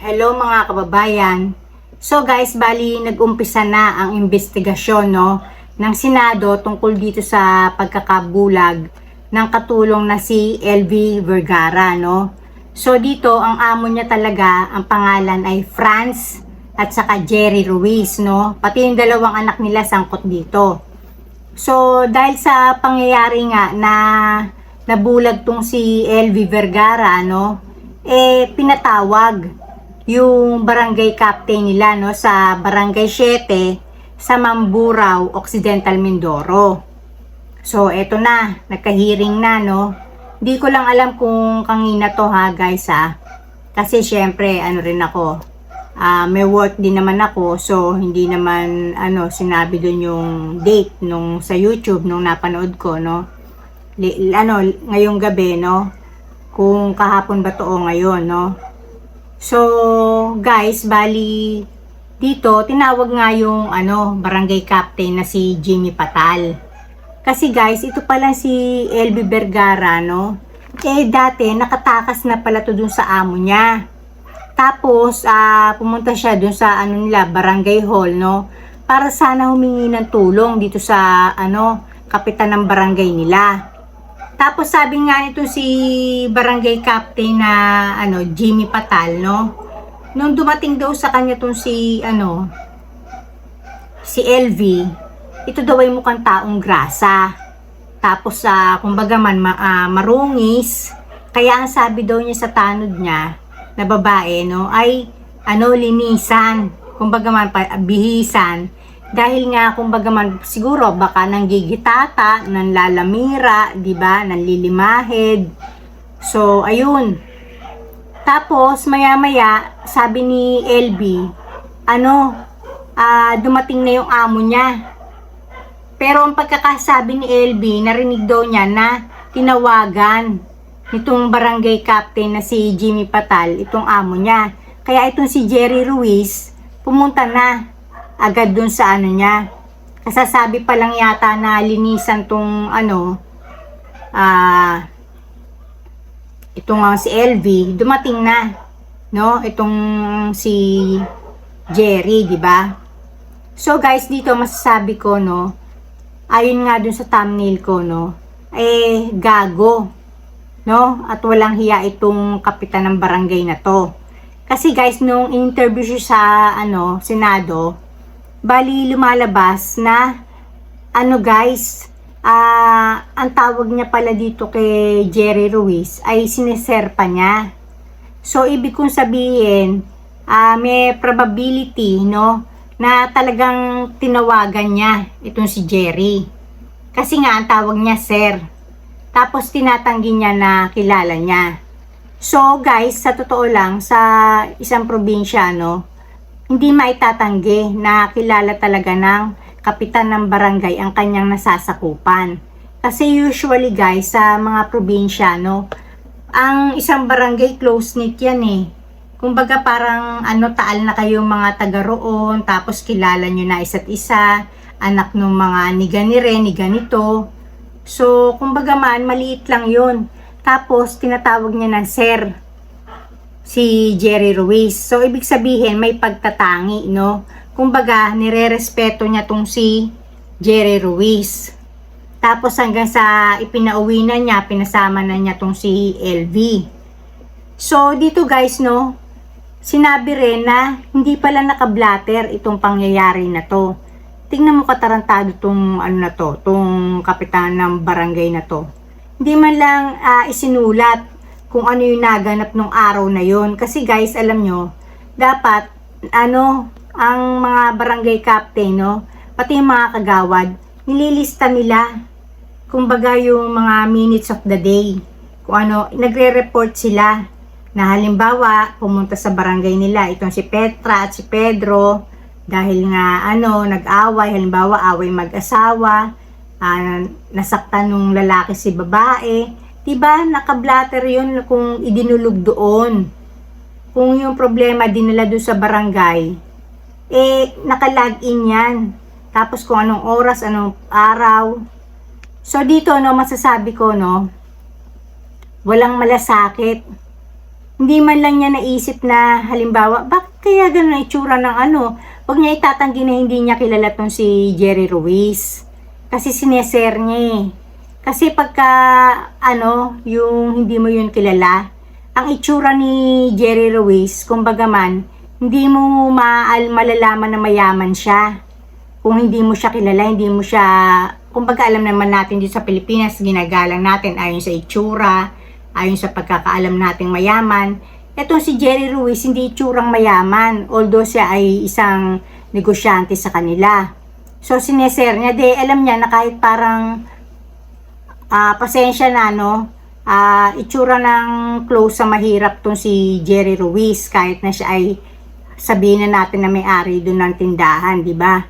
Hello mga kababayan. So guys, bali nag-umpisa na ang investigasyon no ng Senado tungkol dito sa pagkakabulag ng katulong na si LV Vergara no. So dito ang amo niya talaga ang pangalan ay Franz at saka Jerry Ruiz no. Pati yung dalawang anak nila sangkot dito. So dahil sa pangyayari nga na nabulag tong si LV Vergara no, eh pinatawag yung barangay captain nila no sa barangay 7 sa Mamburao, Occidental Mindoro. So eto na, nagka-hearing na no. Di ko lang alam kung kangina to ha guys ha. Kasi syempre ano rin ako. ah may work din naman ako so hindi naman ano sinabi doon yung date nung sa YouTube nung napanood ko no. Li- ano ngayong gabi no. Kung kahapon ba to o ngayon no. So, guys, bali dito tinawag nga yung ano, barangay captain na si Jimmy Patal. Kasi guys, ito pala si LB Vergara, no? Eh dati nakatakas na pala to dun sa amo niya. Tapos ah pumunta siya dun sa ano nila, barangay hall, no? Para sana humingi ng tulong dito sa ano, kapitan ng barangay nila. Tapos sabi nga nito si barangay captain na ano Jimmy Patal no. Nung dumating daw sa kanya tong si ano si LV, ito daw ay mukhang taong grasa. Tapos sa kumbaga man ma, ah, marungis. Kaya ang sabi daw niya sa tanod niya na babae no ay ano linisan. Kumbaga man bihisan dahil nga kumbaga man siguro baka nanggigitata, nanlalamira, 'di ba? Nanlilimahid. So ayun. Tapos maya-maya sabi ni LB, ano, ah dumating na yung amo niya. Pero ang pagkakasabi ni LB, narinig daw niya na tinawagan nitong barangay captain na si Jimmy Patal, itong amo niya. Kaya itong si Jerry Ruiz, pumunta na agad dun sa ano niya. Kasasabi pa lang yata na linisan tong ano, ah, itong ah, si LV, dumating na, no? Itong si Jerry, di ba? So guys, dito masasabi ko, no, ayon nga dun sa thumbnail ko, no, eh, gago, no? At walang hiya itong kapitan ng barangay na to. Kasi guys, nung interview siya sa, ano, Senado, bali lumalabas na ano guys, ah ang tawag niya pala dito kay Jerry Ruiz ay sineserpa niya. So ibig kong sabihin, ah may probability no na talagang tinawagan niya itong si Jerry. Kasi nga ang tawag niya sir. Tapos tinatanggi niya na kilala niya. So guys, sa totoo lang sa isang probinsya no, hindi maitatanggi na kilala talaga ng kapitan ng barangay ang kanyang nasasakupan. Kasi usually guys, sa mga probinsya, no, ang isang barangay close-knit yan eh. Kumbaga parang ano, taal na kayo mga taga roon, tapos kilala nyo na isa't isa, anak ng mga ni ganire, ni ganito. So, kumbaga man, maliit lang yun. Tapos, tinatawag niya ng sir si Jerry Ruiz. So, ibig sabihin, may pagtatangi, no? Kumbaga, nire-respeto niya tong si Jerry Ruiz. Tapos, hanggang sa ipinauwi na niya, pinasama na niya tong si LV. So, dito guys, no? Sinabi rin na hindi pala nakablatter itong pangyayari na to. Tingnan mo katarantado tong ano na to, tong kapitan ng barangay na to. Hindi man lang ah, isinulat kung ano yung naganap nung araw na yon kasi guys alam nyo dapat ano ang mga barangay captain no pati yung mga kagawad nililista nila kumbaga yung mga minutes of the day kung ano nagre-report sila na halimbawa pumunta sa barangay nila itong si Petra at si Pedro dahil nga ano nag-away halimbawa away mag-asawa ah, nasaktan nung lalaki si babae Diba, nakablatter yun kung idinulog doon. Kung yung problema dinala doon sa barangay, eh, nakalag-in yan. Tapos kung anong oras, anong araw. So, dito, no, masasabi ko, no, walang malasakit Hindi man lang niya naisip na halimbawa, bakit kaya ganun itsura ng ano? Huwag niya itatanggi na hindi niya kilala tong si Jerry Ruiz. Kasi sineser niya eh. Kasi pagka ano, yung hindi mo yun kilala, ang itsura ni Jerry Ruiz, kumbaga man, hindi mo maal malalaman na mayaman siya. Kung hindi mo siya kilala, hindi mo siya, kumbaga alam naman natin dito sa Pilipinas, ginagalang natin ayon sa itsura, ayon sa pagkakaalam nating mayaman. Etong si Jerry Ruiz, hindi itsurang mayaman, although siya ay isang negosyante sa kanila. So, sineser niya, de, alam niya na kahit parang ah pasensya na, no? Ah, itsura ng close sa mahirap tong si Jerry Ruiz, kahit na siya ay sabihin na natin na may-ari doon ng tindahan, di ba?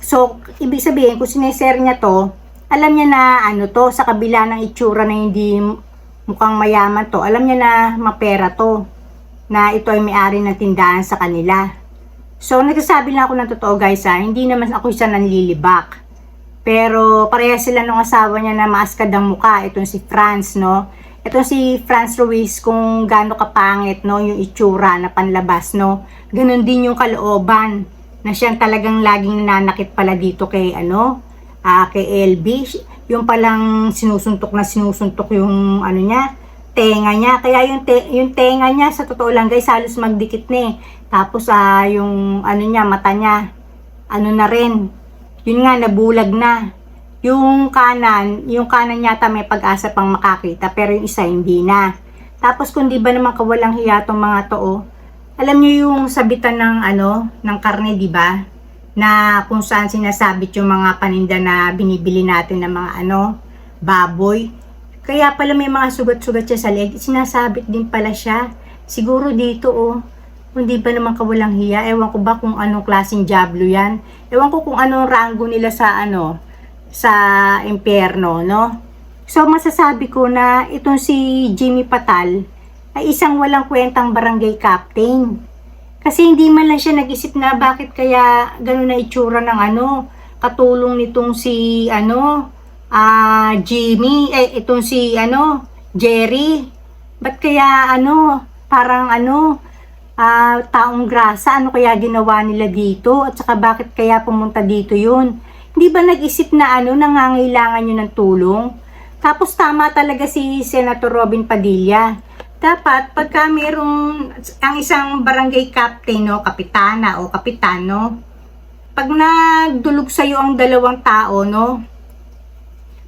So, ibig sabihin, kung sineser niya to, alam niya na ano to, sa kabila ng itsura na hindi mukhang mayaman to, alam niya na mapera to, na ito ay may-ari ng tindahan sa kanila. So, nagsasabi lang ako ng totoo guys ha, hindi naman ako isa nanlilibak. Pero pareha sila nung asawa niya na maaskad ang muka, itong si Franz, no? Itong si Franz Ruiz, kung gaano kapangit, no, yung itsura na panlabas, no? Ganon din yung kalooban, na siyang talagang laging nananakit pala dito kay, ano, ah kay LB. Yung palang sinusuntok na sinusuntok yung, ano niya, tenga niya. Kaya yung, te- yung tenga niya, sa totoo lang guys, halos magdikit na eh. Tapos, ah, yung, ano niya, mata niya, ano na rin, yun nga, nabulag na. Yung kanan, yung kanan yata may pag-asa pang makakita, pero yung isa hindi na. Tapos kung di ba naman kawalang hiya tong mga to, oh, alam niyo yung sabitan ng ano, ng karne, di ba? Na kung saan sinasabit yung mga paninda na binibili natin ng mga ano, baboy. Kaya pala may mga sugat-sugat siya sa leg, sinasabit din pala siya. Siguro dito, oh, hindi ba naman kawalang hiya? Ewan ko ba kung anong klaseng jablo yan? Ewan ko kung anong rango nila sa ano, sa impyerno, no? So, masasabi ko na itong si Jimmy Patal ay isang walang kwentang barangay captain. Kasi hindi man lang siya nag-isip na bakit kaya ganun na itsura ng ano, katulong nitong si ano, ah Jimmy, eh itong si ano, Jerry. Ba't kaya ano, parang ano, ah taong grasa, ano kaya ginawa nila dito? At saka bakit kaya pumunta dito yun? Hindi ba nag-isip na ano, nangangailangan yun ng tulong? Tapos tama talaga si Senator Robin Padilla. Dapat pagka mayroong ang isang barangay captain no, kapitana o kapitano, pag nagdulog sa iyo ang dalawang tao no,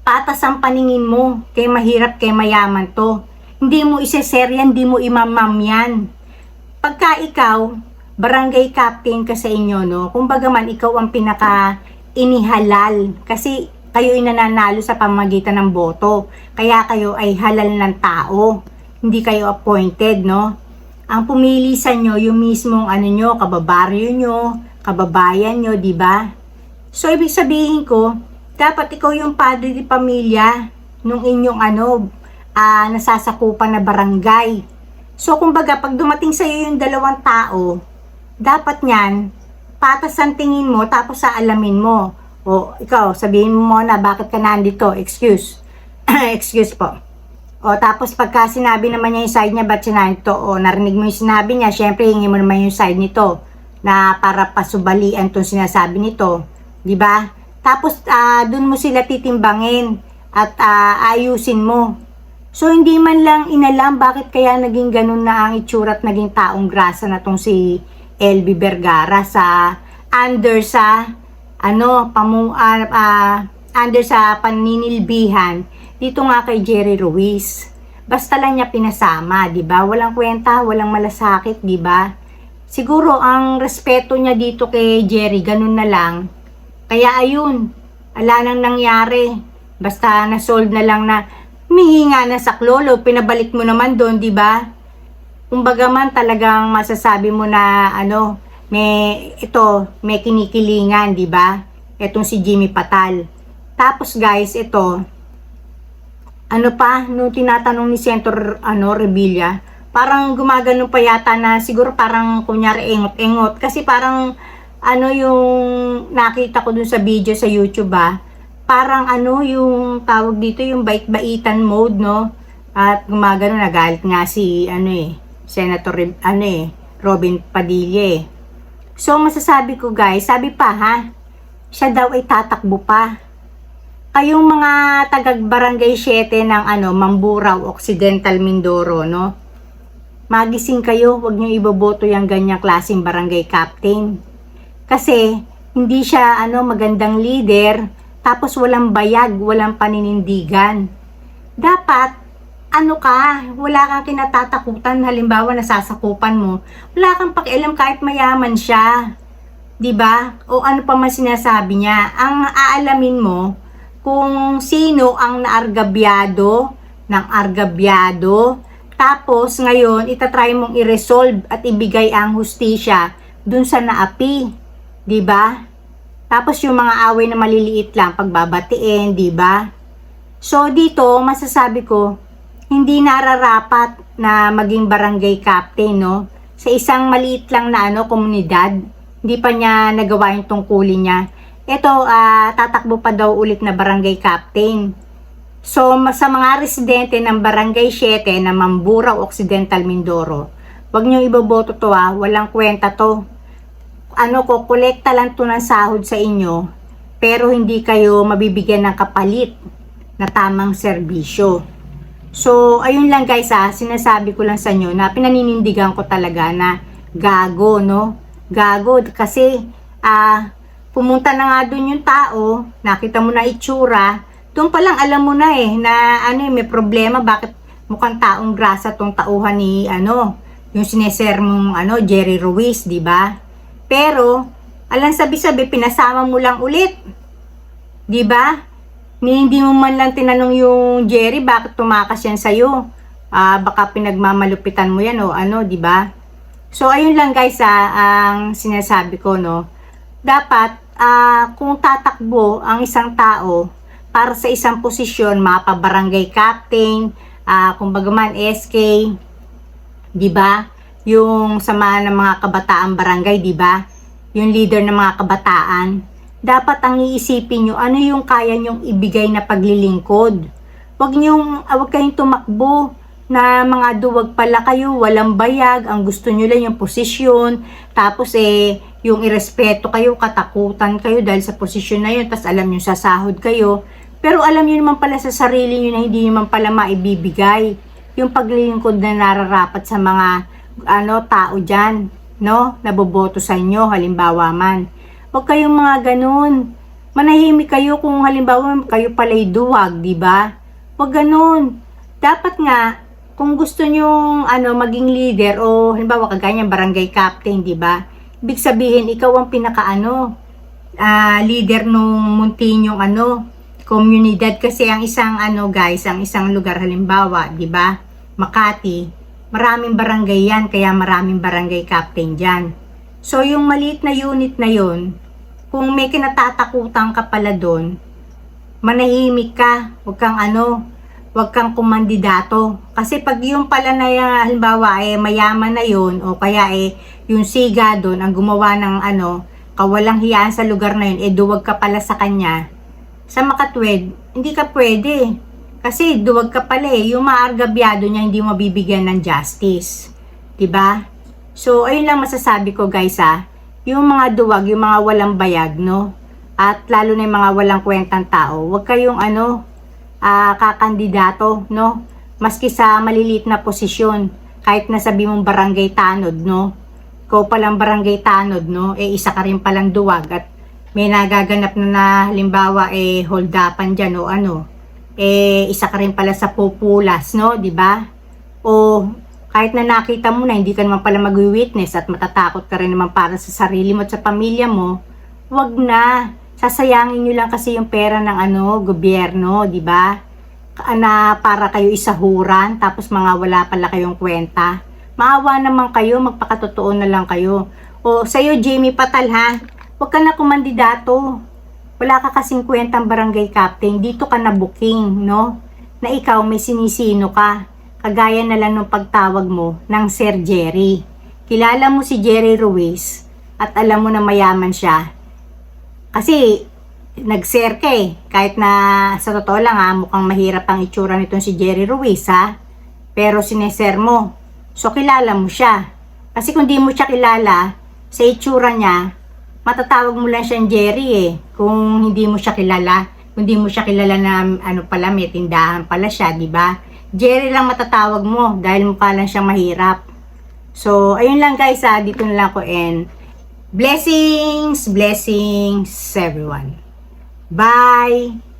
patas ang paningin mo, kay mahirap kay mayaman to. Hindi mo iseser yan, hindi mo imamam yan. Pagka ikaw, barangay captain ka sa inyo, no? Kumbaga man, ikaw ang pinaka inihalal. Kasi kayo inananalo sa pamagitan ng boto. Kaya kayo ay halal ng tao. Hindi kayo appointed, no? Ang pumili sa inyo, yung mismong ano nyo, kababaryo nyo, kababayan nyo, di ba? So, ibig sabihin ko, dapat ikaw yung padre di pamilya nung inyong ano, ah, nasasakupan na barangay. So, kumbaga, pag dumating sa iyo yung dalawang tao, dapat niyan, patas ang tingin mo, tapos aalamin mo. O, ikaw, sabihin mo muna, bakit ka nandito? Excuse. Excuse po. O, tapos pagka sinabi naman niya yung side niya, ba't siya nandito? O, narinig mo yung sinabi niya, syempre, hingi mo naman yung side nito na para pasubalian tong sinasabi nito. Di ba? Tapos, ah, dun mo sila titimbangin at ah, ayusin mo. So, hindi man lang inalam bakit kaya naging ganun na ang itsura at naging taong grasa na tong si LB Vergara sa under sa ano pamu ah, ah, under sa paninilbihan dito nga kay Jerry Ruiz. Basta lang niya pinasama, 'di ba? Walang kwenta, walang malasakit, 'di ba? Siguro ang respeto niya dito kay Jerry ganun na lang. Kaya ayun, ala nang nangyari. Basta na-solve na lang na humihinga na sa klolo, pinabalik mo naman doon, 'di ba? kumbaga man talagang masasabi mo na ano, may ito, may kinikilingan, 'di ba? Etong si Jimmy Patal. Tapos guys, ito ano pa nung tinatanong ni Senator ano Revilla, parang gumagano pa yata na siguro parang kunyari engot-engot kasi parang ano yung nakita ko dun sa video sa YouTube ah, parang ano yung tawag dito yung bait-baitan mode no at gumagano nagalit nga si ano eh Senator ano eh, Robin Padilla eh. So masasabi ko guys, sabi pa ha, siya daw ay tatakbo pa. Kayong mga tagag barangay 7 ng ano, Mamburao, Occidental Mindoro, no? Magising kayo, wag niyo iboboto yung ganyang klaseng barangay captain. Kasi hindi siya ano magandang leader, tapos walang bayag, walang paninindigan. Dapat ano ka, wala kang kinatatakutan, halimbawa nasasakupan mo, wala kang pakialam kahit mayaman siya. 'Di ba? O ano pa man sinasabi niya, ang aalamin mo kung sino ang naargabyado ng argabyado. Tapos ngayon, itatry mong i-resolve at ibigay ang hustisya dun sa naapi. 'Di ba? Tapos yung mga away na maliliit lang pagbabatiin, 'di ba? So dito, masasabi ko, hindi nararapat na maging barangay captain, no? Sa isang maliit lang na ano, komunidad, hindi pa niya nagawa yung tungkulin niya. Ito, ah, tatakbo pa daw ulit na barangay captain. So, sa mga residente ng Barangay 7 na Mamburao, Occidental, Mindoro, wag niyo iboboto to ah, walang kwenta to. Ano ko, kolekta lang to ng sahod sa inyo, pero hindi kayo mabibigyan ng kapalit na tamang serbisyo. So, ayun lang guys ah, sinasabi ko lang sa inyo na pinaninindigan ko talaga na gago, no? Gago kasi ah pumunta na nga dun yung tao, nakita mo na itsura, doon pa lang alam mo na eh na ano eh, may problema bakit mukhang taong grasa tong tauhan ni ano, yung sineser mong ano, Jerry Ruiz, di ba? Pero, alang sabi-sabi, pinasama mo lang ulit. Di ba? Hindi mo man lang tinanong yung Jerry bakit tumakas yan sa'yo. Ah, baka pinagmamalupitan mo yan o ano, di ba? So, ayun lang guys ah, ang sinasabi ko, no. Dapat, ah, kung tatakbo ang isang tao para sa isang posisyon, mapabarangay captain, ah, kumbaga man SK, di ba? Yung samahan ng mga kabataan barangay, di ba? Yung leader ng mga kabataan. Dapat ang iisipin nyo, ano yung kaya nyong ibigay na paglilingkod. Huwag nyong, ah, huwag kayong tumakbo na mga duwag pala kayo, walang bayag, ang gusto nyo lang yung posisyon, tapos eh, yung irespeto kayo, katakutan kayo dahil sa posisyon na yun, tapos alam nyo sasahod kayo, pero alam nyo naman pala sa sarili nyo na hindi naman pala maibibigay yung paglilingkod na nararapat sa mga ano tao dyan, no? Naboboto sa inyo, halimbawa man. Huwag kayong mga ganun. Manahimik kayo kung halimbawa kayo pala'y duwag, di ba? Huwag ganun. Dapat nga, kung gusto nyong ano, maging leader o halimbawa kagaya niyang barangay captain, di ba? Ibig sabihin, ikaw ang pinakaano, ah, leader nung muntinyong ano, komunidad kasi ang isang ano guys, ang isang lugar halimbawa, 'di ba? Makati, maraming barangay yan, kaya maraming barangay captain diyan. So yung maliit na unit na yon, kung may kinatatakutan ka pala doon, manahimik ka, huwag kang ano, huwag kang kumandidato. Kasi pag yung pala na yung, halimbawa eh mayaman na yun o kaya eh yung siga doon ang gumawa ng ano, kawalang hiyaan sa lugar na yun, eh duwag ka pala sa kanya, sa makatwid, hindi ka pwede. Kasi duwag ka pala eh, yung maargabyado niya hindi mo bibigyan ng justice. 'Di ba? So, ayun lang masasabi ko guys ah. Yung mga duwag, yung mga walang bayag, no? At lalo na yung mga walang kwentang tao, huwag kayong ano, ah, kakandidato, no? Maski sa maliliit na posisyon, kahit nasabi mong barangay tanod, no? Ikaw palang barangay tanod, no? Eh, isa ka rin palang duwag at may nagaganap na na halimbawa eh holdapan dyan o ano eh isa ka rin pala sa populas no? Di ba? O kahit na nakita mo na hindi ka naman pala mag-witness at matatakot ka rin naman para sa sarili mo at sa pamilya mo wag na. Sasayangin nyo lang kasi yung pera ng ano gobyerno di ba? Na para kayo isahuran tapos mga wala pala kayong kwenta. Maawa naman kayo magpakatotoo na lang kayo. O sa'yo Jamie Patal ha? Huwag ka na kumandidato. Wala ka kasing kwentang barangay captain. Dito ka na booking, no? Na ikaw may sinisino ka. Kagaya na lang ng pagtawag mo ng Sir Jerry. Kilala mo si Jerry Ruiz at alam mo na mayaman siya. Kasi nag-share ka eh. Kahit na sa totoo lang ha, mukhang mahirap ang itsura nitong si Jerry Ruiz ha. Pero sineser mo. So, kilala mo siya. Kasi kung di mo siya kilala, sa itsura niya, matatawag mo lang siyang Jerry eh. Kung hindi mo siya kilala. Kung di mo siya kilala na ano pala, may tindahan pala siya, di ba? Jerry lang matatawag mo dahil mukha lang siyang mahirap. So, ayun lang guys ha. Dito na lang ko end. Blessings, blessings everyone. Bye!